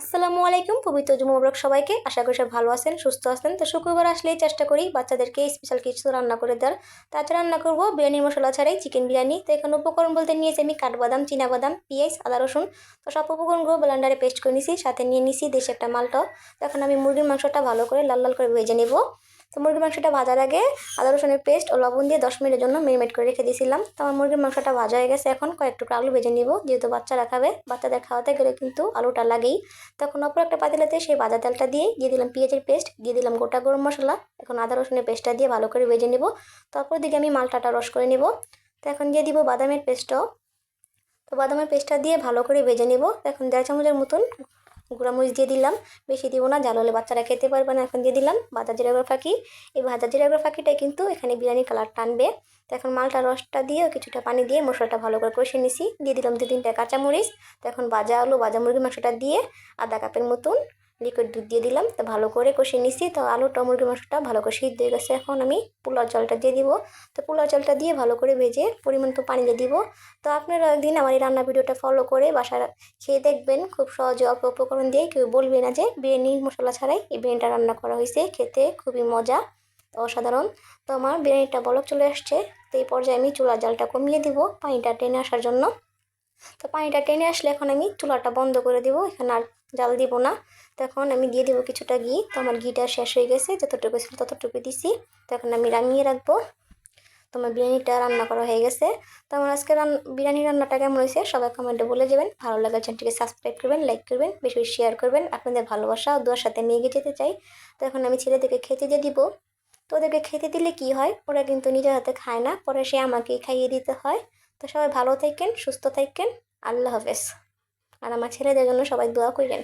আসসালামু আলাইকুম, পবিত্র জুমুবরক সবাইকে। আশা করি সব ভালো আছেন, সুস্থ আছেন। তো শুক্রবার আসলেই চেষ্টা করি বাচ্চাদেরকে স্পেশাল কিছু রান্না করে দেওয়ার। তাছাড়া রান্না করব বিরিয়ানি মশলা ছাড়াই চিকেন বিরিয়ানি। তো এখানে উপকরণ বলতে নিয়েছি আমি কাঠবাদাম বাদাম পেঁয়াজ, আদা, রসুন। তো সব উপকরণগুলো ব্লান্ডারে পেস্ট করে নিছি, সাথে নিয়ে নিছি দেশে একটা মালটাও। তো এখন আমি মুরগির মাংসটা ভালো করে লাল লাল করে ভেজে নেব। তো মুরগির মাংসটা ভাজার আগে আদা রসুনের পেস্ট ও লবণ দিয়ে দশ মিনিটের জন্য মেরিনেট করে রেখে দিয়েছিলাম। তো আমার মুরগির মাংসটা ভাজা হয়ে গেছে এখন কয়েক টুকরো আলু ভেজে নিব। যেহেতু বাচ্চারা খাবে, বাচ্চাদের খাওয়াতে গেলে কিন্তু আলুটা লাগেই। তখন অপর একটা পাতিলাতে সেই ভাজা তেলটা দিয়ে দিয়ে দিলাম পেঁয়াজের পেস্ট দিয়ে দিলাম গোটা গরম মশলা। এখন আদা রসুনের পেস্টটা দিয়ে ভালো করে ভেজে নেব। তারপর দিকে আমি মালটাটা রস করে নেব। তো এখন দিয়ে দিব বাদামের পেস্টটাও তো বাদামের পেস্টটা দিয়ে ভালো করে ভেজে নেব। এখন দেড় চামচের মতন গুঁড়ামরিচ দিয়ে দিলাম। বেশি দিব না, জাল হলে বাচ্চারা খেতে পারবে না। এখন দিয়ে দিলাম বাজার জিরাগুলো ফাঁকি। এই ভাজা জিরাগুলো ফাঁকিটাই কিন্তু এখানে বিরিয়ানির কালার টানবে তো এখন মালটা রসটা দিয়ে কিছুটা পানি দিয়ে মশলাটা ভালো করে কষে নিছি। দিয়ে দিলাম দু তিনটা কাঁচামরিচ। তো এখন বাজা আলু, ভাজা মুরগি মাংসটা দিয়ে আধা কাপের মতন লিকুইড দুধ দিয়ে দিলাম, তো ভালো করে কষিয়ে নিছি। তো আলু, টমেটো মাংসটা ভালো করে সিদ্ধ হয়ে গেছে। এখন আমি পোলাও জলটা দিয়ে দিব। তো পোলাও জলটা দিয়ে ভালো করে ভেজে পরিমাণ তো পানি দিয়ে দিব। তো আপনারা একদিন আমার এই রান্না ভিডিওটা ফলো করে বাসায় খেয়ে দেখবেন। খুব সহজে অল্প উপকরণ দিয়ে কেউ বলবে না যে বিরিয়ানি মশলা ছাড়াই এই বিরিয়ানিটা রান্না করা হয়েছে। খেতে খুবই মজা, অসাধারণ। তো আমার বিরিয়ানিটা বলক চলে আসছে। তো এই পর্যায়ে আমি চুলার জালটা কমিয়ে দিব, পানিটা টেনে আসার জন্য। তো পানিটা টেনে আসলে এখন আমি চুলাটা বন্ধ করে দিব, এখানে আর জাল দিব না। তখন আমি দিয়ে দেবো কিছুটা ঘি। তো আমার ঘিটা শেষ হয়ে গেছে, যতটুকু ছিল ততটুকু দিছি। তখন আমি রাঙিয়ে রাখব। তো আমার বিরিয়ানিটা রান্না করা হয়ে গেছে। তো আমার আজকে রান বিরিয়ানি রান্নাটা কেমন হয়েছে সবাই কমেন্টে বলে যাবেন। ভালো লাগলে চ্যানেলটিকে সাবস্ক্রাইব করবেন, লাইক করবেন, বেশি বেশি শেয়ার করবেন। আপনাদের ভালোবাসা ও দুয়ার সাথে নিয়ে যেতে চাই। তো এখন আমি ছেলেদেরকে খেতে দিয়ে দিব। তো ওদেরকে খেতে দিলে কি হয়? ওরা কিন্তু নিজের হাতে খায় না, পরে সে আমাকেই খাইয়ে দিতে হয়। তো সবাই ভালো থাকেন, সুস্থ থাকেন। আল্লাহ হাফেজ। আর আমার ছেলেদের জন্য সবাই দোয়া করবেন